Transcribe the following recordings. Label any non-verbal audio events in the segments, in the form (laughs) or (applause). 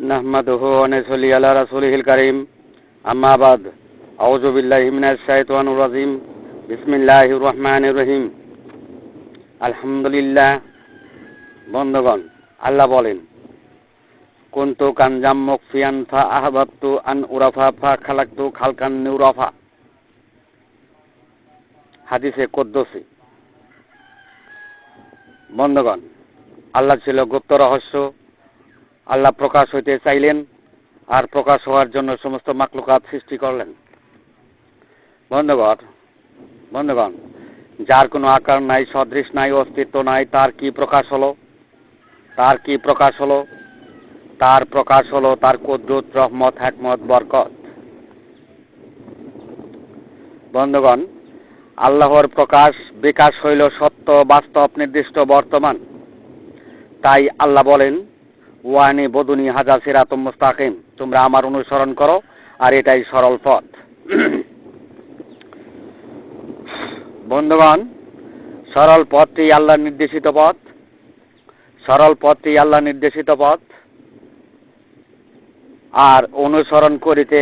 নাহমাদুহু অনেসলি আলা রাসুলহিল করিম আম্মাবাদ আউজুবিল্লাহ মিনাশ শাইতানির রাজিম বিসমিল্লাহির রহমানির আলহামদুলিল্লাহ বন্ধগণ, আল্লাহ বলেন, কুন্তু কানজাম মকফিয়ান ফা আহবাবতু আন উরাফা ফা খালাকতু খালকান নিউরাফা হাদিসে কদ্দসি। বন্ধগণ, আল্লাহ ছিল গুপ্ত রহস্য আল্লাহ প্রকাশ হইতে চাইলেন আর প্রকাশ হওয়ার জন্য সমস্ত মাকলুকাত সৃষ্টি করলেন। বন্ধুগণ বন্ধুগণ, যার কোনো আকার নাই, সদৃশ নাই, অস্তিত্ব নাই, তার কি প্রকাশ হলো? তার কি প্রকাশ হলো? তার প্রকাশ হলো তার কুদ্রুত, রহমত হ্যাকমত বরকত। বন্ধুগণ, আল্লাহর প্রকাশ, বিকাশ হইল সত্য, বাস্তব, নির্দিষ্ট, বর্তমান। তাই আল্লাহ বলেন ওয়ানি বদুনি হাজা সিরাতুম মুস্তাকিম। তোমরা আমার অনুসরণ করো, আর এটাই সরল পথ। বন্ধুগণ, সরল পথটি আল্লাহ নির্দেশিত পথ। সরল পথটি আল্লাহ নির্দেশিত পথ। আর অনুসরণ করিতে,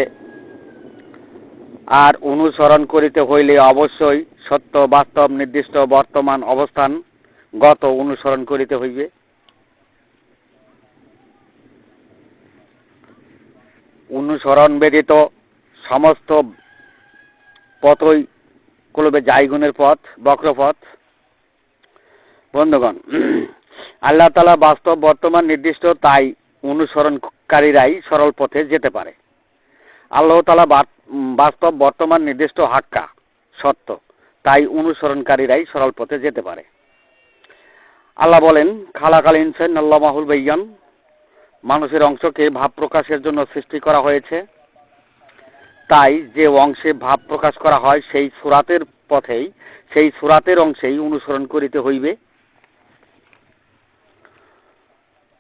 আর অনুসরণ করিতে হইলে অবশ্যই সত্য, বাস্তব, নির্দিষ্ট বর্তমান অবস্থান গত অনুসরণ করিতে হইবে। অনুসরণ ব্যতীত সমস্ত পথই কলবে জায়গুনের পথ, বক্রপথ। বন্ধুগণ, আল্লাহ তালা বাস্তব বর্তমান নির্দিষ্ট তাই অনুসরণকারীরাই সরল পথে যেতে পারে। আল্লাহ তালা বাস্তব বর্তমান নির্দিষ্ট হাক্কা, সত্য, তাই অনুসরণকারীরাই সরল পথে যেতে পারে। আল্লাহ বলেন, খালাকাল ইনসান আল্লাহ মাহুল বৈয়ান মানুষের অংশকে ভাব প্রকাশের জন্য সৃষ্টি করা হয়েছে। তাই যে অংশে ভাব প্রকাশ করা হয়, সেই সুরাতের পথেই, সেই সুরাতের অংশেই অনুসরণ করিতে হইবে।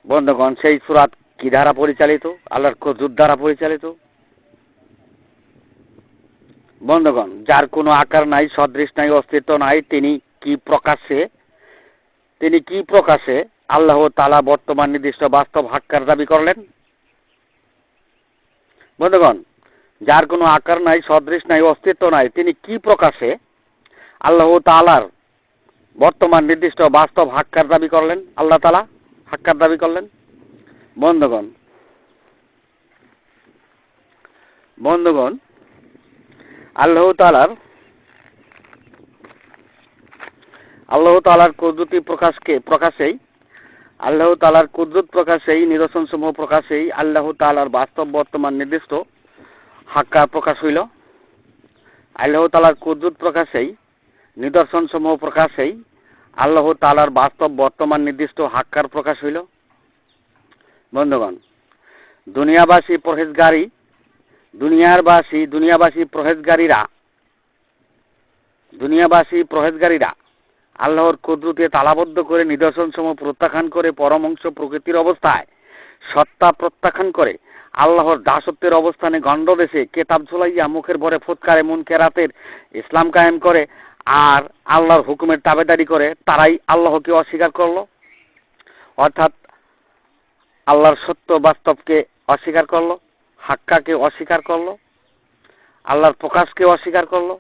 বন্ধগণ, সেই সুরাত কি দ্বারা পরিচালিত? আল্লাহর কজুর দ্বারা পরিচালিত? বন্ধগণ, যার কোনো আকার নাই, সদৃশ নাই, অস্তিত্ব নাই, তিনি কি প্রকাশে, তিনি কি প্রকাশে আল্লাহ তালা বর্তমান নির্দিষ্ট বাস্তব হাক্কার দাবি করলেন। বন্ধুগণ, যার কোনো আকার নাই, সদৃশ নাই, অস্তিত্ব নাই, তিনি কি প্রকাশে আল্লাহ তালার বর্তমান নির্দিষ্ট বাস্তব হাক্কার দাবি করলেন? আল্লাহ তালা হাক্কার দাবি করলেন? বন্ধুগণ বন্ধুগণ, আল্লাহ তালার আল্লাহ তালার কুদরতি প্রকাশকে, প্রকাশেই আল্লাহ তালার কুদরত প্রকাশেই নিদর্শন সমূহ প্রকাশেই আল্লাহ তালার বাস্তব বর্তমান নির্দিষ্ট হাক্কা প্রকাশ হইল। আল্লাহ তালার কুদরত প্রকাশেই নিদর্শন সমূহ প্রকাশেই আল্লাহ তালার বাস্তব বর্তমান নির্দিষ্ট হাক্কার প্রকাশ হইল। বন্ধুগণ, দুনিয়াবাসী পরহেজগারী, দুনিয়ারবাসী, দুনিয়াবাসী প্রহেজগারীরা দুনিয়াবাসী প্রহেজগারীরা আল্লাহর কুদরতে তালাবদ্ধ করে নিদর্শন সমূহ প্রত্যাখ্যান করে পরমংশ প্রকৃতির অবস্থায় সত্তা প্রত্যাখ্যান করে আল্লাহর দাসত্বের অবস্থানে গণ্ড দেশে কেতাব ঝুলাইয়া মুখের ভরে ফুৎকারে মন কেরাতের ইসলাম কায়েম করে আর আল্লাহর হুকুমের তাবেদারি করে তারাই আল্লাহকে অস্বীকার করল। অর্থাৎ আল্লাহর সত্য বাস্তবকে অস্বীকার করল, হাক্কাকে অস্বীকার করল, আল্লাহর প্রকাশকে অস্বীকার করল।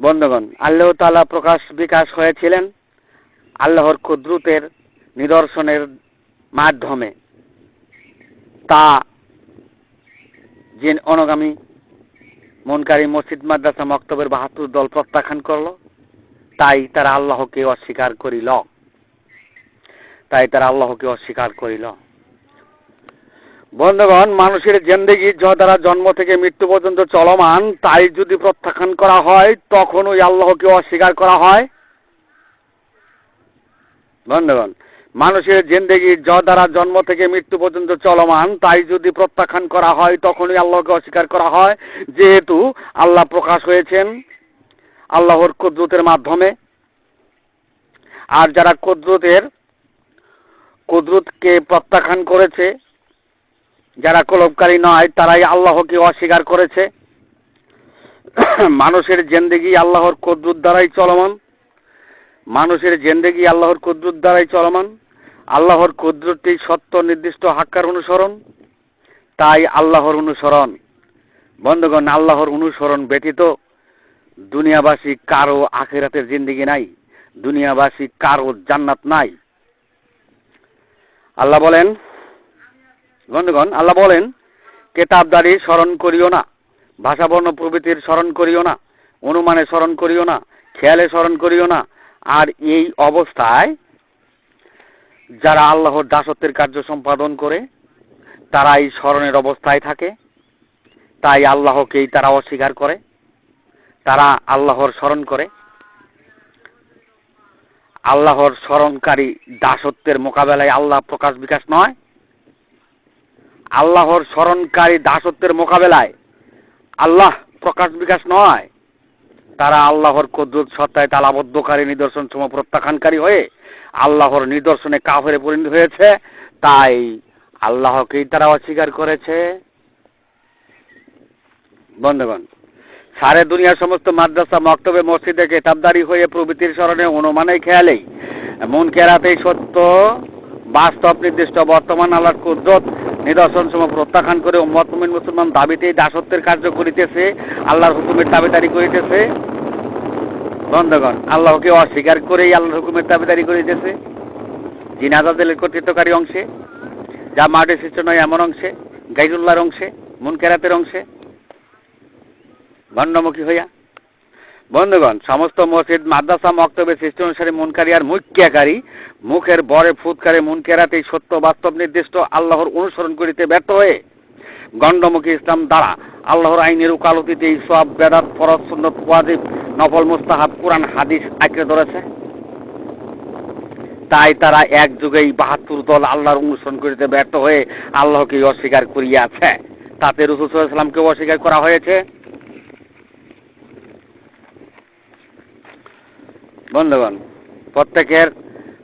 বন্ধুগণ, আল্লাহ তালা প্রকাশ বিকাশ হয়েছিলেন আল্লাহর কুদ্রুতের নিদর্শনের মাধ্যমে। তা যে অনগামী মনকারী মসজিদ, মাদ্রাসা, মক্তবের বাহাত্তর দল প্রত্যাখ্যান করল, তাই তারা আল্লাহকে অস্বীকার করিল। তাই তারা আল্লাহকে অস্বীকার করিল। বন্ধুগণ, মানুষের জেন্দেগি দ্বারা জন্ম থেকে মৃত্যু পর্যন্ত চলমান, তাই যদি প্রত্যাখ্যান করা হয় তখন ওই আল্লাহকে অস্বীকার করা হয়। বন্ধুগণ, মানুষের জেন্দেগি দ্বারা জন্ম থেকে মৃত্যু পর্যন্ত চলমান, তাই যদি প্রত্যাখ্যান করা হয়, তখনই আল্লাহকে অস্বীকার করা হয়। যেহেতু আল্লাহ প্রকাশ হয়েছেন আল্লাহর কুদরতের মাধ্যমে। আর যারা কুদরতের, কুদরতকে প্রত্যাখ্যান করেছে যারা কলবকারী নয়, তারাই আল্লাহকে অস্বীকার করেছে। মানুষের জেন্দেগি আল্লাহর কদ্রুত দ্বারাই চলমান। মানুষের জেন্দেগি আল্লাহর কদ্রুত দ্বারাই চলমান। আল্লাহর কুদরতি সত্য, নির্দিষ্ট, হাক্কার অনুসরণ। তাই আল্লাহর অনুসরণ। বন্ধুগণ, আল্লাহর অনুসরণ ব্যতীত দুনিয়াবাসী কারও আখেরাতের জিন্দিগি নাই, দুনিয়াবাসী কারও জান্নাত নাই। আল্লাহ বলেন বন্ধুগণ, আল্লাহ বলেন, কেতাবদারি স্মরণ করিও না, ভাষাবর্ণ প্রভৃতির স্মরণ করিও না, অনুমানে স্মরণ করিও না, খেয়ালে স্মরণ করিও না, আর এই অবস্থায় যারা আল্লাহর দাসত্বের কার্য সম্পাদন করে তারা এই স্মরণের অবস্থায় থাকে, তাই আল্লাহকেই তারা অস্বীকার করে, তারা আল্লাহর স্মরণ করে। আল্লাহর স্মরণকারী দাসত্বের মোকাবেলায় আল্লাহ প্রকাশ বিকাশ নয় আল্লাহর স্মরণকারী দাসত্বের মোকাবেলায়। আল্লাহ প্রকাশ বিকাশ নয়। তারা আল্লাহর কদ্রুত সত্তায় তালাবদ্ধকারী নিদর্শন সম প্রত্যাখ্যানকারী হয়ে আল্লাহর নিদর্শনে কাফেরে পরিণত হয়েছে। তাই আল্লাহকেই তারা অস্বীকার করেছে। বন্ধুগণ, সারে দুনিয়ার সমস্ত মাদ্রাসা, মক্তবে, মসজিদে কেতাবদারি হয়ে প্রভৃতির স্মরণে অনুমানে খেয়ালেই মন কেরাতেই সত্য। বাস্তব, নির্দিষ্ট বর্তমান আল্লাহর কুদরত নিদর্শন সম প্রত্যাখ্যান করে মতমিন মুসলমান দাবিতেই দাসত্বের কার্য করিতেছে, আল্লাহর হুকুমের দাবিদারি করিতেছে। বন্ধগণ, আল্লাহকে অস্বীকার করেই আল্লাহর হুকুমের দাবিদারি করিতেছে। জিনাজাদের কর্তৃত্বকারী অংশে যা মাটি সৃষ্ট নয় এমন অংশে, গাইরুল্লাহর অংশে, মুনকেরাতের অংশে। ভণ্ডমুখী হইয়া বন্ধুগণ, সমস্ত মসজিদ, মাদ্রাসা মক্তব্যের সৃষ্টি অনুসারে মুনকারী আর মুখ্যাকারী মুখের বরে ফুৎকারে মুনকেরাতে সত্য, বাস্তব, নির্দিষ্ট আল্লাহর অনুসরণ করিতে ব্যর্থ হয়ে গণ্ডমুখী ইসলাম দ্বারা আল্লাহর আইনের উকালতিতে এই সব বেদাত, ফরজ, সুন্নত, ওয়াজিব, নফল, মুস্তাহাব, কোরআন, হাদিস আঁকড়ে ধরেছে। তাই তারা এক যুগেই বাহাত্তর দল আল্লাহর অনুসরণ করিতে ব্যর্থ হয়ে আল্লাহকে অস্বীকার করিয়াছে। তাতে রসুল সাল্লামকেও অস্বীকার করা হয়েছে। বন্ধুগণ, প্রত্যেকের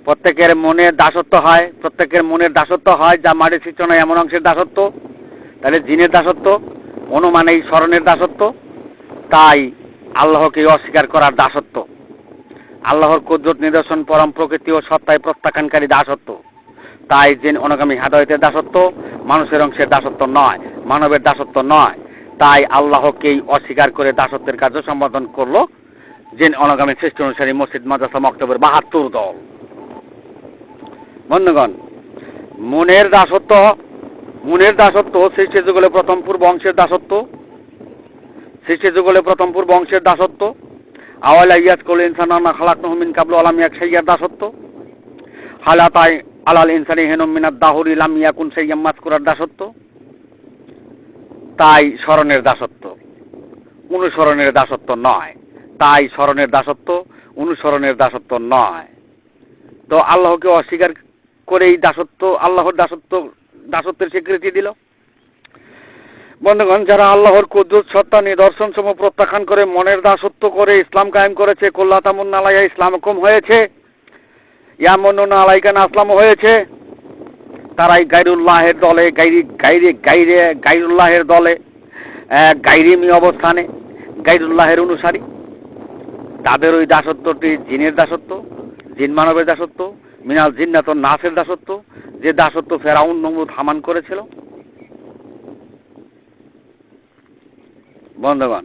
প্রত্যেকের মনের দাসত্ব হয়, প্রত্যেকের মনের দাসত্ব হয়, যা মাটির সৃষ্ট নয় এমন অংশের দাসত্ব। তাহলে জিনের দাসত্ব অনুমানে অনুমানেই স্মরণের দাসত্ব, তাই আল্লাহকে অস্বীকার করার দাসত্ব। আল্লাহর কুদরত নিদর্শন, পরম প্রকৃতি ও সত্তায় প্রত্যাখ্যানকারী দাসত্ব। তাই জিন অনুগামী হাদায়তের দাসত্ব, মানুষের অংশের দাসত্ব নয়, মানবের দাসত্ব নয়। তাই আল্লাহকেই অস্বীকার করে দাসত্বের কার্য সম্পাদন করল জিন অনগামী সৃষ্টি অনুসারী মসজিদ, মাদ্রাসা, মক্তবের বাহাত্তর দল। বন্ধুগণ, মনের দাসত্ব মনের দাসত্ব সৃষ্টি যুগলে প্রথম পূর্ব অংশের দাসত্ব সৃষ্টি যুগলে প্রথম পূর্ব অংশের দাসত্ব, আওয়ালা ইয়াজ কল ইনসান আনা খালাক নহমিন কাবলু আলাম ইয়াক সাইয়ার দাসত্ব, হালাতাই আলাল ইনসানি হেনম মিনাত দাহুরি লাম ইয়াকুন সাইয়াম মাসকুরার দাসত্ব, তাই স্মরণের দাসত্ব। অনুসরণের দাসত্ব নয়। তাই স্মরণের দাসত্ব অনুসরণের দাসত্ব নয়। তো আল্লাহকে অস্বীকার করেই দাসত্ব, আল্লাহর দাসত্ব, দাসত্বের স্বীকৃতি দিল। বন্ধুগণ, যারা আল্লাহর কুদ্দুত সত্তা, নিদর্শন সম প্রত্যাখ্যান করে মনের দাসত্ব করে ইসলাম কায়েম করেছে, কল্লাতামুন আলাইয়া ইসলাম হুকুম হয়েছে ইয়ামনুন আলাইকান আসলাম হয়েছে, তারাই গাইরুল্লাহের দলে গাইরি গাইরে গাইরে গাইরুল্লাহের দলে গাইরিমি অবস্থানে গাইরুল্লাহের অনুসারী। তাদের ওই দাসত্বটি জিনের দাসত্ব, জিন মানবের দাসত্ব, মিনাল জিন্নাত নাসের দাসত্ব, যে দাসত্ব ফেরাউন নমরুদ হামান করেছিল। বন্ধগণ,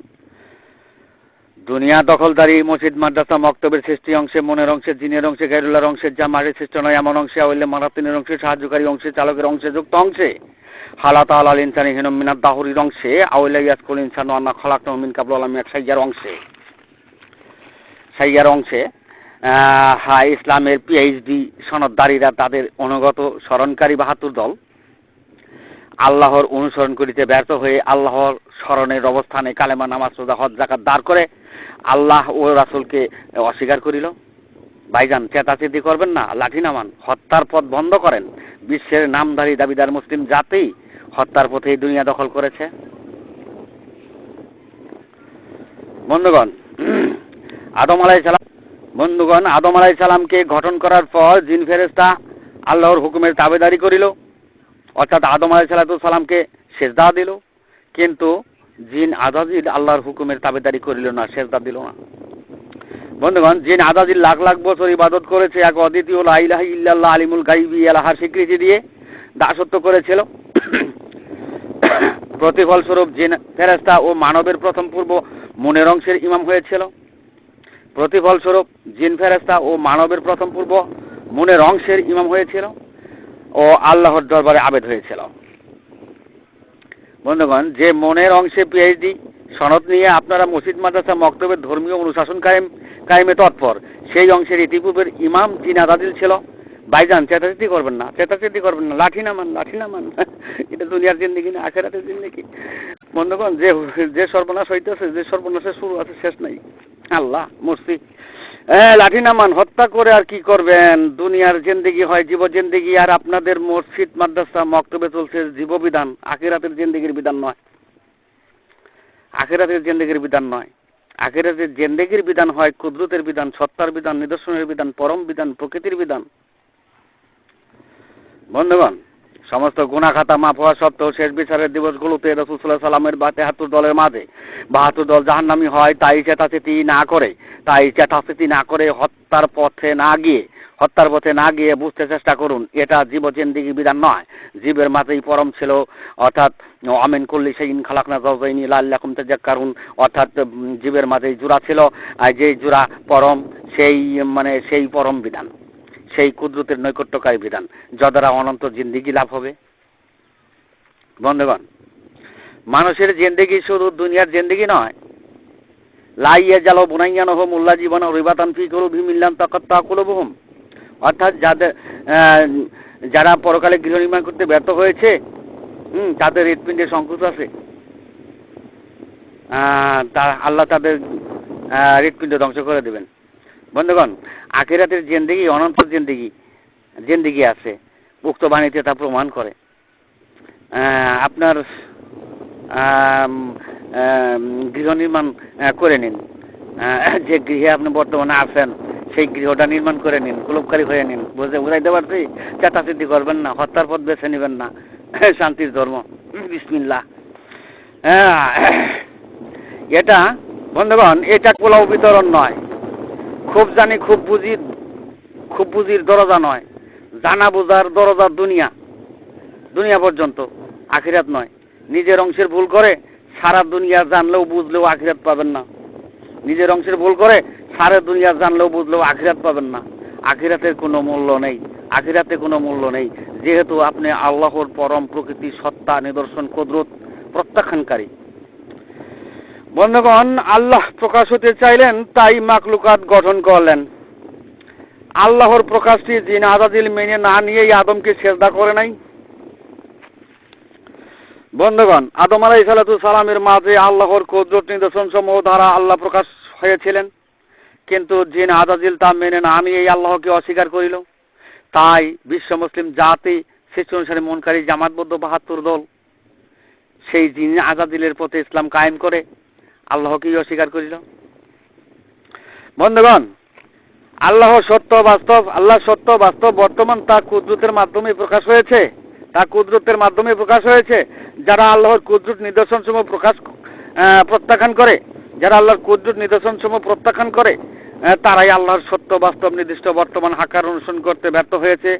দুনিয়া দখলদারি, মসজিদ, মাদ্রাসা, মক্তবের সৃষ্টি অংশে, মনের অংশে, জিনের অংশে গাইরুল্লার অংশে যা মারের সৃষ্ট নয়, এমন অংশে আউল্লে মারাতিনের অংশে, সাহায্যকারী অংশে, চালকের অংশে, যুক্ত অংশে। হালাত আলাল ইনসানি হেনম মিনাত দাহুরির অংশে আউল্লা ইয়াসকুল ইনসান আন্না খালাক কাবুল আলমিয়াক সাইয়ার অংশে। সাইয়ার অংশে হা ইসলামের পিএইচডি সনদদারীরা তাদের অনুগত স্মরণকারী বাহাত্তর দল আল্লাহর অনুসরণ করিতে ব্যর্থ হয়ে আল্লাহর স্মরণের অবস্থানে কালেমা, নামাজ, রোজা, হজ জাকাত দাঁড় করে আল্লাহ ও রাসুলকে অস্বীকার করিল। ভাইজান, চেতাচেতি করবেন না, লাঠি নামান, হত্যার পথ বন্ধ করেন। বিশ্বের নামধারী দাবিদার মুসলিম জাতি হত্যার পথে এই দুনিয়া দখল করেছে। বন্ধুগণ আদম আলাই সালাম, বন্ধুগণ, আদম আলাই সালামকে গঠন করার পর জিন ফেরেস্তা আল্লাহর হুকুমের তাবেদারি করিল। অর্থাৎ আদম আলাই সালামকে সেজদা দিল। কিন্তু জিন আজাজিদ আল্লাহর হুকুমের তাবেদারি করিল না, সেজদা দিল না। বন্ধুগণ, জিন আজাদির লাখ লাখ বছর ইবাদত করেছে, এক অদ্বিতীয় লাইলাহ ইল্লাল্লাহ আলিমুল গাইবি এলাহার স্বীকৃতি দিয়ে দাসত্ব করেছিল। (coughs) প্রতিফলস্বরূপ জিন ফেরেস্তা ও মানবের প্রথম পূর্ব মনের অংশের ইমাম হয়েছিল। প্রতিফলস্বরূপ জিন ফেরেস্তা ও মানবের প্রথম পূর্ব মনের অংশের ইমাম হয়েছিল ও আল্লাহর দরবারে আবেদ হয়েছিল। বন্ধুগণ, যে মনের অংশে পিএইচডি সনদ নিয়ে আপনারা মসজিদ, মাদ্রাসা, মক্তবের ধর্মীয় অনুশাসন কায়েম, কায়েমে তৎপর, সেই অংশের ইতিপূর্বের ইমাম জিনাদাদিল ছিল। ভাইজান চেতাচেতি করবেন না চেতাচেতি করবেন না, লাঠি নামান লাঠি নামান। এটা দুনিয়ার জিন্দিগি না, আখেরাতের জিন্দিগি। বন্ধুগণ, যে যে সর্বনাশ হইতেছে, যে সর্বনাশের শুরু আছে, শেষ নাই। আল্লাহ মূর্তি হ্যাঁ লাঠি নামান, হত্যা করে আর কি করবেন? দুনিয়ার জিন্দিগি হয়, জীব জিন্দিগি, আর আপনাদের মসজিদ, মাদ্রাসা, মক্তবে চলছে জীব জীববিধান। আখিরাতের জিন্দিগির বিধান নয়। আখেরাতের জেন্দেগির বিধান নয়। আখেরাতের জেন্দেগির বিধান হয় কুদরতের বিধান, সত্তার বিধান, নিদর্শনের বিধান, পরম বিধান, প্রকৃতির বিধান। বন্ধুগণ, সমস্ত গুণাখাতা মাফ হওয়া সত্ত্বেও শেষ বিচারের দিবসগুলোতে রসুল্লাহ সাল্লামের বা তেহাত্তর দলের মাঝে বাহাত্তর দল জাহান্নামি হয়, তাই চেতাচেতি না করে, তাই চেতাচেতি না করে হত্যার পথে না গিয়ে, হত্যার পথে না গিয়ে বুঝতে চেষ্টা করুন, এটা জীব বিধান নয়, জীবের মাঝেই পরম ছিল, অর্থাৎ আমিন করলি সেই খালাকনা জজাইনি লাল্লাকুম কারণ অর্থাৎ জীবের মাঝেই জোড়া ছিল, আর যেই জোড়া পরম, সেই মানে সেই পরম বিধান। সেই কুদরতের নৈকট্যকারী বিধান। যদ্বারা অনন্ত জিন্দিগি লাভ হবে। বন্ধুগণ, মানুষের জিন্দিগি শুধু দুনিয়ার জিন্দিগি নয়। লাইয়া জালো বুনাইয়া নহ মোল্লা জীবন রিবাতান ফি করু ভিমিল্লাম তকত তাকুলবহুম অর্থাৎ যাদের যারা পরকালে গৃহ নির্মাণ করতে ব্যর্থ হয়েছে, হুম, তাদের হৃৎপিণ্ডে সংকুচ আছে। তা আল্লাহ তাদের হৃৎপিণ্ড ধ্বংস করে দেবেন। বন্ধুগণ, আখিরাতের জেন্দিগি অনন্ত জেন্দিগি জেন্দিগি আছে। উক্ত বাণীতে তা প্রমাণ করে। আপনার গৃহ নির্মাণ করে নিন। যে গৃহে আপনি বর্তমানে আছেন, সেই গৃহটা নির্মাণ করে নিন কুলুপকারী হয়ে নিন। বুঝতে বুঝাইতে পারছি? চেতাচিতি করবেন না, হত্যার পথ বেছে নেবেন না। (laughs) শান্তির ধর্ম। বিসমিল্লা (clears throat) এটা, বন্ধুগণ, এটা পোলাও বিতরণ নয়। খুব জানি, খুব বুঝি, খুব বুঝির দরজা নয়। জানা বোঝার দরজা দুনিয়া। দুনিয়া পর্যন্ত, আখিরাত নয়। নিজের অংশের ভুল করে সারা দুনিয়া জানলেও বুঝলেও আখিরাত পাবেন না। নিজের অংশের ভুল করে সারা দুনিয়া জানলেও বুঝলেও আখিরাত পাবেন না। আখিরাতের কোনো মূল্য নেই। আখিরাতে কোনো মূল্য নেই। যেহেতু আপনি আল্লাহর পরম প্রকৃতি সত্তা নিদর্শন, কুদরত প্রত্যাখ্যানকারী। বন্ধুগণ, আল্লাহ প্রকাশ হতে চাইলেন, তাই মাকলুকাত গঠন করলেন। আল্লাহর প্রকাশটি জিন আজাদিল মেনে না নিয়েই আদমকে সেজদা করে নাই। বন্ধুগণ, আদম আলাই সালাতু সালামের মাঝে আল্লাহর কুদরত নিদর্শন সমূহ দ্বারা আল্লাহ প্রকাশ হয়েছিলেন। কিন্তু জিন আজাদিল তা মেনে না নিয়েই আল্লাহকে অস্বীকার করিল। তাই বিশ্ব মুসলিম জাতি শিশু অনুসারে মনকারী জামাতবদ্ধ বাহাত্তর দল, সেই জিন আজাদিলের পথে ইসলাম কায়েম করে আল্লাহকেই অস্বীকার করিল। বন্ধুগণ, আল্লাহ সত্য বাস্তব, আল্লাহ সত্য বাস্তব বর্তমান তা কুদরতের মাধ্যমে প্রকাশ হয়েছে। তা কুদরতের মাধ্যমে প্রকাশ হয়েছে। যারা আল্লাহর কুদরত নিদর্শন সমূহ প্রকাশ প্রত্যাখ্যান করে, যারা আল্লাহর কুদরত নিদর্শন সমূহ প্রত্যাখ্যান করে তারাই আল্লাহর সত্য বাস্তব নির্দিষ্ট বর্তমান হাকার অনুসরণ করতে ব্যর্থ হয়েছে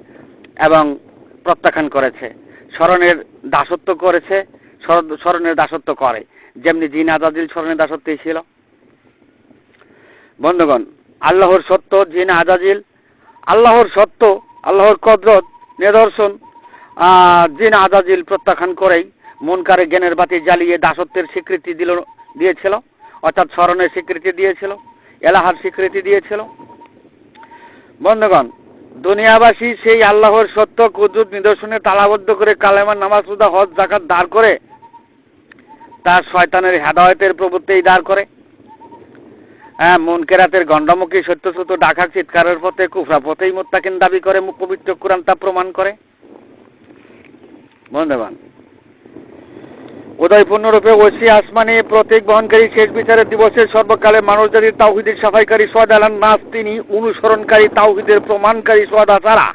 এবং প্রত্যাখ্যান করেছে। স্মরণের দাসত্ব করেছে, স্মরণ- স্মরণের দাসত্ব করে। যেমনি জিন আজাদিল স্মরণের দাসত্বই ছিল। বন্ধুগণ, আল্লাহর সত্য, জিন আজাজিল আল্লাহর সত্য, আল্লাহর কদরত, নিদর্শন জিন আজাজিল প্রত্যাখ্যান করেই মনকারে জ্ঞানের বাতি জ্বালিয়ে দাসত্বের স্বীকৃতি দিল, দিয়েছিল। অর্থাৎ স্মরণের স্বীকৃতি দিয়েছিল, এলাহার স্বীকৃতি দিয়েছিল। বন্ধুগণ, দুনিয়াবাসী সেই আল্লাহর সত্য, কুদরত, নিদর্শনে তালাবদ্ধ করে কালেমার নামাজ হজ জাকাত দাঁড় করে তার শয়তানের হেদায়তের প্রভুত্বেই দাঁড় করে। হ্যাঁ মন কেরাতের গণ্ডমুখী সত্য সত্য ডাকা চিৎকারের পথে, কুফরা পথেই মোত্তাকিন দাবি করে পবিত্র কোরআন তা প্রমাণ করে। বন্ধুবান উদয়পূর্ণরূপে ঐশী আসমানি প্রতীক বহনকারী শেষ বিচারের দিবসের সর্বকালে মানুষ জাতির তাওহিদের সাফাইকারী সোয়াদ আলান নাস তিনি অনুসরণকারী তাওহিদের প্রমাণকারী সোয়াদা ছাড়া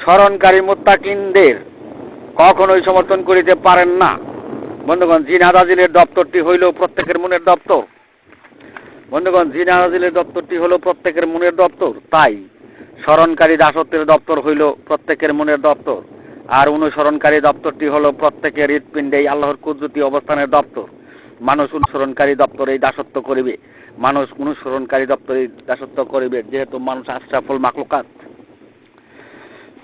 স্মরণকারী মোত্তাকিনদের কখনোই সমর্থন করিতে পারেন না। বন্ধুগণ জিন আদাজিলের দপ্তরটি হইল প্রত্যেকের মনের দপ্তর। বন্ধুগণ জিন আরাজিলের দপ্তরটি হলো প্রত্যেকের মনের দপ্তর। তাই স্মরণকারী দাসত্বের দপ্তর হইল প্রত্যেকের মনের দপ্তর। আর অনুসরণকারী দপ্তরটি হলো প্রত্যেকের হৃৎপিণ্ডে আল্লাহর কুদরতি অবস্থানের দপ্তর। মানুষ অনুসরণকারী দপ্তরে দাসত্ব করিবে। মানুষ অনুসরণকারী দপ্তরে দাসত্ব করিবে। যেহেতু মানুষ আশরাফুল মাকলুকাত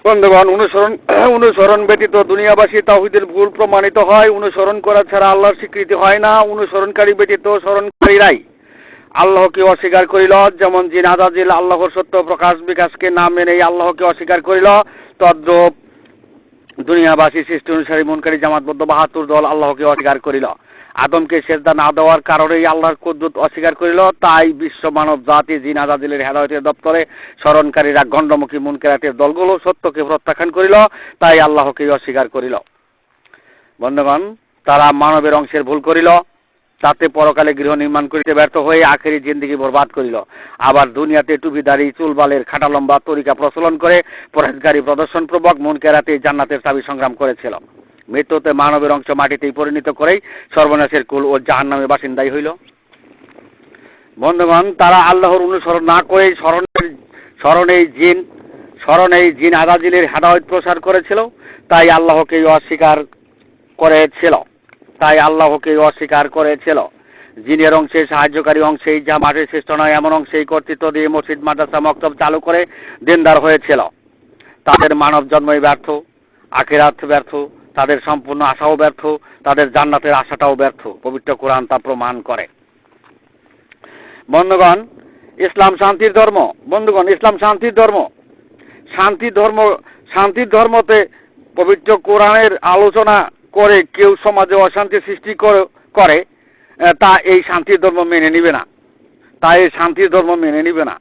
বন্ধুগণ, অনুসরণ (clears throat) অনুসরণ ব্যতীত দুনিয়াবাসী তাহিদের ভুল প্রমাণিত হয়। অনুসরণ করা ছাড়া আল্লাহর স্বীকৃতি হয় না। অনুসরণকারী ব্যতীত স্মরণকারীরাই আল্লাহকে অস্বীকার করিল। যেমন জিন জিনাদাজিল আল্লাহর সত্য প্রকাশ বিকাশকে না মেনেই আল্লাহকে অস্বীকার করিল, তদ্রূপ দুনিয়াবাসী সৃষ্টি অনুসারী মনকারী জামাতবদ্ধ বাহাত্তর দল আল্লাহকে অস্বীকার করিল। আদমকে সেজদা না দেওয়ার কারণেই আল্লাহর কুদ্দুত অস্বীকার করিল। তাই বিশ্ব মানব জাতি জিন আজাদিলের হেদায়তের দপ্তরে স্মরণকারীরা গণ্ডমুখী মুনকেরাতের দলগুলো সত্যকে প্রত্যাখ্যান করিল, তাই আল্লাহকেই অস্বীকার করিল। বন্ধুগণ, তারা মানবের অংশের ভুল করিল, তাতে পরকালে গৃহ নির্মাণ করিতে ব্যর্থ হয়ে আখেরি জিন্দিগি বরবাদ করিল। আবার দুনিয়াতে টুপিদারি, চুলবালের খাটা লম্বা তরিকা প্রচলন করে পরেশগারী প্রদর্শন প্রবক মন কেরাতে জান্নাতের চাবি সংগ্রাম করেছিল। মৃত্যুতে মানবের অংশ মাটিতেই পরিণত করেই সর্বনাশের কুল ও জাহান নামে বাসিন্দাই হইল। বন্ধুগণ, তারা আল্লাহর অনুসরণ না করে স্মরণের স্মরণেই জিন স্মরণেই জিন আদাজিলের হেদায়ত প্রসার করেছিল। তাই আল্লাহকেই অস্বীকার করেছিল। তাই আল্লাহকে অস্বীকার করেছিল। জিনের অংশে, সাহায্যকারী অংশেই, যা মাটির সৃষ্ট নয়, এমন অংশেই কর্তৃত্ব দিয়ে মসজিদ, মাদ্রাসা, মক্তব চালু করে দিনদার হয়েছিল। তাদের মানব জন্মই ব্যর্থ, আখেরাত ব্যর্থ তাদের সম্পূর্ণ আশাও ব্যর্থ, তাদের জান্নাতের আশাটাও ব্যর্থ। পবিত্র কোরআন তা প্রমাণ করে। বন্ধুগণ, ইসলাম শান্তির ধর্ম। বন্ধুগণ, ইসলাম শান্তির ধর্ম। শান্তি ধর্ম, শান্তির ধর্মতে পবিত্র কোরআনের আলোচনা করে কেউ সমাজে অশান্তি সৃষ্টি করে তা এই শান্তির ধর্ম মেনে নিবে না। তা এই শান্তির ধর্ম মেনে নিবে না।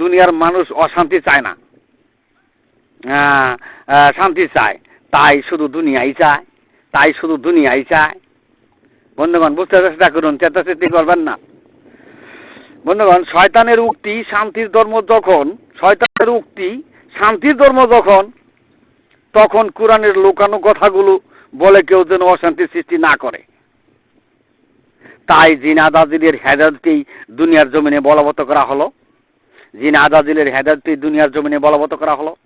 দুনিয়ার মানুষ অশান্তি চায় না। শান্তি চায়। তাই শুধু দুনিয়াই চায়, তাই শুধু দুনিয়াই চায়। বন্ধুগণ, বুঝতে চেষ্টা করুন, চেতাচেতি করবেন না। বন্ধুগণ, শয়তানের উক্তি শান্তির ধর্ম যখন, শয়তানের উক্তি শান্তির ধর্ম যখন, তখন কোরআনের লুকানো কথাগুলো বলে কেউ যেন অশান্তি সৃষ্টি না করে। তাই জিনা দাজিলের হেদায়তকেই দুনিয়ার জমিনে বলবৎ করা হলো। জিনা দাজিলের হেদায়তকেই দুনিয়ার জমিনে বলবৎ করা হলো।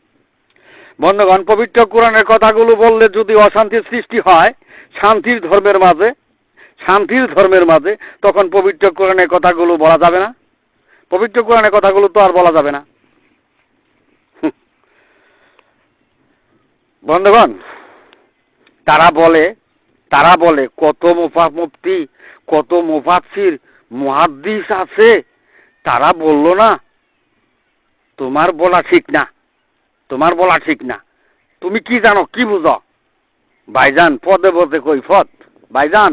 বন্ধুগণ, পবিত্র কোরআনের কথাগুলো বললে যদি অশান্তির সৃষ্টি হয়, শান্তির ধর্মের মাঝে, শান্তির ধর্মের মাঝে, তখন পবিত্র কোরআনের কথাগুলো বলা যাবে না। পবিত্র কোরআনের কথাগুলো তো আর বলা যাবে না। (laughs) বন্ধুগণ, তারা বলে তারা বলে, কত মুফা মুফতি, কত মুফাসির মুহাদ্দিস আছে। তারা বলল না, তোমার বলা ঠিক না। তোমার বলা ঠিক না। তুমি কি জানো, কি বুঝো? ভাইজান, পদে পদে কৈফত। ভাইজান,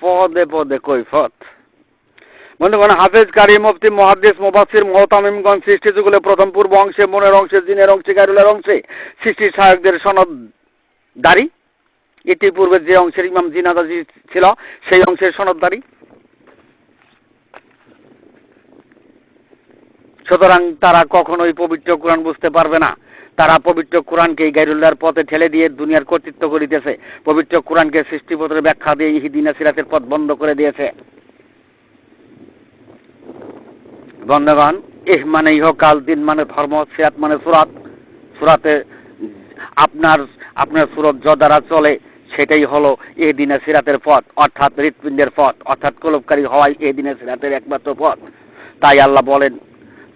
পদে পদে কৈফত। বন্ধুগণ, হাফেজ কারি মুফতি মহাদ্দেশ মুবাসির মহতামিমগঞ্জ সৃষ্টি যুগলে প্রথম পূর্ব অংশে, মনের অংশে, জিনের অংশে গাইরুলের অংশে, সৃষ্টি সহায়কদের সনদ দাঁড়ি। ইতিপূর্বে যে অংশের ইমাম জিনাদাজি ছিল, সেই অংশের সনদ সনদদারি সুতরাং তারা কখনোই পবিত্র কোরআন বুঝতে পারবে না। তারা পবিত্র কোরআনকে গাইরুল্লাহর পথে ঠেলে দিয়ে দুনিয়ার কর্তৃত্ব করিতেছে। পবিত্র কোরআনকে সৃষ্টিপত্রের ব্যাখ্যা দিয়ে ইহিদিনা সিরাতের পথ বন্ধ করে দিয়েছে। বন্ধগণ এহ মানে ইহকাল, দিন মানে ধর্ম, সিরাত মানে সুরাত। সুরাতে আপনার আপনার সুরত য দ্বারা চলে, সেটাই হলো এ দিনে সিরাতের পথ, অর্থাৎ হৃৎপিণ্ডের পথ, অর্থাৎ কলবকারী হওয়াই দিনে সিরাতের একমাত্র পথ। তাই আল্লাহ বলেন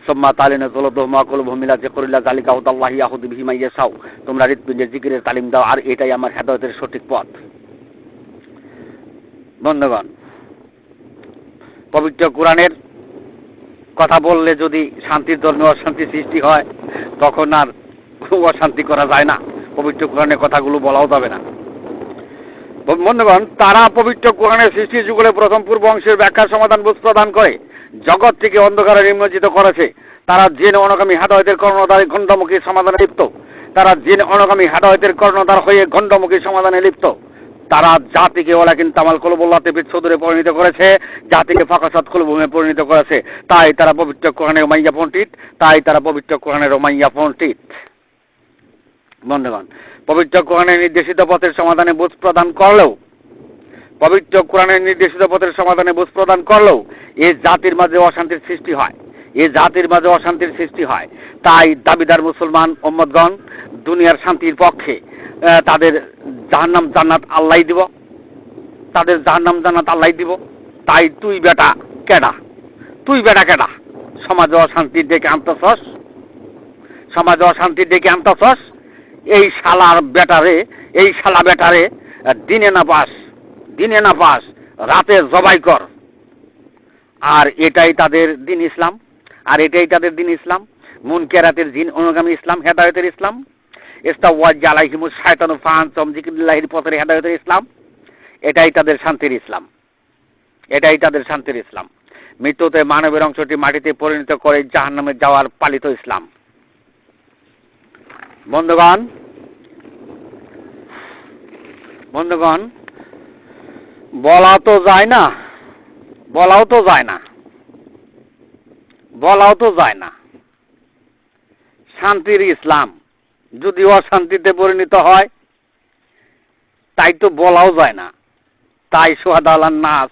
সোম্মা তালিনে তোলদমা কলব মিলা যে করিল্লা জালিকা উদাল্লাহি আহুদ বিহিমা ইয়েসাও তোমরা হৃৎপিণ্ডের জিকিরের তালিম দাও, আর এটাই আমার হেদায়তের সঠিক পথ। বন্ধুগণ, পবিত্র কোরআনের কথা বললে যদি শান্তির ধর্মে অশান্তি সৃষ্টি হয়, তখন আর অশান্তি করা যায় না। পবিত্র কোরআনের কথাগুলো বলাও যাবে না। বন্ধুগণ, তারা পবিত্র কোরআনের সৃষ্টি যুগলে প্রথম পূর্ব অংশের ব্যাখ্যার সমাধান বুঝ প্রদান করে। জগৎ থেকে অন্ধকারে নিমজ্জিত করেছে। তারা জেন অনগামী হাদায়তের কর্ণদ্বারে খণ্ডমুখী সমাধানে লিপ্ত। তারা জেন অনগামী হাদায়তের কর্ণদ্বার হয়ে খণ্ডমুখী সমাধানে লিপ্ত। তারা জাতিকে ওলাকিন তামাল কলবুল্লাতে বিচ্ছুদরে পরিণত করেছে। জাতিকে ফাঁকাসাত কলভূমে পরিণত করেছে। তাই তারা পবিত্র কোরআনের মাইয়া পণ্ডিত তাই তারা পবিত্র কোরআনের মাইয়া পণ্ডিত বন্ধুগণ, পবিত্র কোরআনের নির্দেশিত পথের সমাধানে বুঝ প্রদান করলেও পবিত্র কোরআনের নির্দেশিত পথের সমাধানে বুঝ প্রদান করলেও এ জাতির মাঝে অশান্তির সৃষ্টি হয়। এ জাতির মাঝে অশান্তির সৃষ্টি হয়। তাই দাবিদার মুসলমান মোহাম্মদগণ দুনিয়ার শান্তির পক্ষে তাদের জাহান্নাম জান্নাত আল্লাহ দিব। তাদের জাহান্নাম জান্নাত আল্লাহ দিব। তাই তুই বেটা কেডা? তুই বেটা কেডা? সমাজে অশান্তির ডেকে আনতেছস? সমাজে অশান্তির ডেকে আনতেছস? এই শালার বেটারে, এই শালা বেটারে দিনে না পাস দিনে না পাস রাতে জবাই কর। আর এটাই তাদের দিন ইসলাম। আর এটাই তাদের দিন ইসলাম। মুন কেরাতের জিন, অনুগামী ইসলাম, হেদায়তের ইসলাম। ইস্তাওয়াজ আলাইহিমুস শায়তানু ফাহানতুম জিকিরুল্লাহির পথের হেদায়তের ইসলাম। এটাই তাদের শান্তির ইসলাম। এটাই তাদের শান্তির ইসলাম। মৃত্যুতে মানবের অংশটি মাটিতে পরিণত করে জাহান্নামে যাওয়ার পালিত ইসলাম। বন্ধুগণ বন্ধুগণ বলা তো যায় না। বলাও তো যায় না। বলাও তো যায় না। শান্তির ইসলাম যদি অশান্তিতে পরিণত হয়, তাই তো বলাও যায় না। তাই সোহাদ আলার নাস,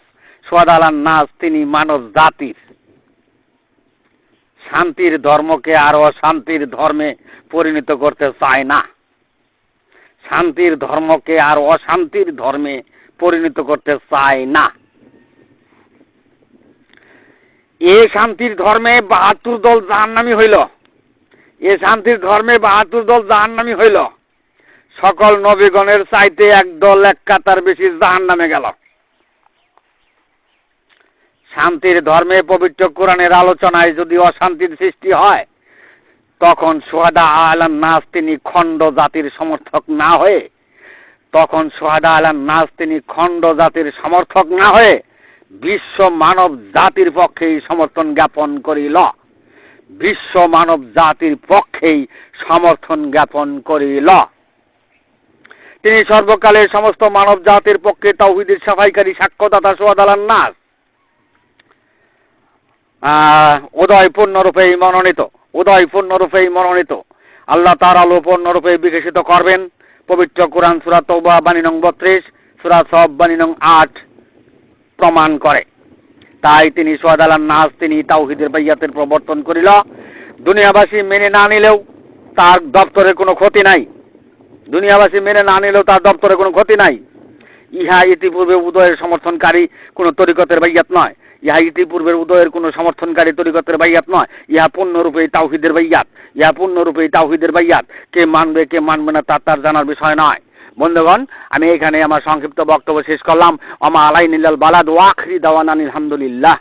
সোহাদ আলার নাস তিনি মানব জাতির। শান্তির ধর্মকে আর অশান্তির ধর্মে পরিণত করতে চায় না। শান্তির ধর্মকে আর অশান্তির ধর্মে পরিণত করতে চায় না। এ শান্তির ধর্মে বাহাত্তর দল জাহান্নামি হইল। এ শান্তির ধর্মে বাহাত্তর দল জাহান্নামি হইল। সকল নবীগণের চাইতে এক দল, এক কাতার বেশি জাহান নামে গেল। শান্তির ধর্মে পবিত্র কোরআনের আলোচনায় যদি অশান্তির সৃষ্টি হয়, তখন সোহাদা আলান নাস তিনি খণ্ড জাতির সমর্থক না হয়ে তখন সোহাদা আলান নাস তিনি খণ্ড জাতির সমর্থক না হয়ে বিশ্ব মানব জাতির পক্ষেই সমর্থন জ্ঞাপন করিল। বিশ্ব মানব জাতির পক্ষেই সমর্থন জ্ঞাপন করিল। তিনি সর্বকালের সমস্ত মানব জাতির পক্ষে তাওহিদের সাফাইকারী সাক্ষ্যদাতা সোহাদ আলান নাস উদয় পূর্ণরূপেই মনোনীত উদয় পূর্ণরূপেই মনোনীত। আল্লাহ তার আলো পূর্ণরূপে বিকশিত করবেন। পবিত্র কোরআন সুরা তৌবা বাণী নং বত্রিশ, সুরা সব বাণী নং আট প্রমাণ করে। তাই তিনি সোহাদ আলান নাস, তিনি তাওহিদের বাইয়াতের প্রবর্তন করিল। দুনিয়াবাসী মেনে না নিলেও তার দপ্তরে কোনো ক্ষতি নাই। দুনিয়াবাসী মেনে না নিলেও তার দপ্তরে কোনো ক্ষতি নাই। ইহা ইতিপূর্বে উদয়ের সমর্থনকারী কোনো তরিকতের বাইয়াত নয়। ইহা ইতিপূর্বের উদয়ের কোনো সমর্থনকারী তরিকতের বাইয়াত নয়। ইহা পূর্ণরূপে তাওহিদের বাইয়াত। ইহা পূর্ণরূপে তাওহিদের বাইয়াত। কে মানবে কে মানবে না তা তার জানার বিষয় নয়। বন্ধুগণ, আমি এখানে আমার সংক্ষিপ্ত বক্তব্য শেষ করলাম। আমা আলাই নিল্লাল বালাদ ওয়াখরি দাওয়ান আলহামদুলিল্লাহ।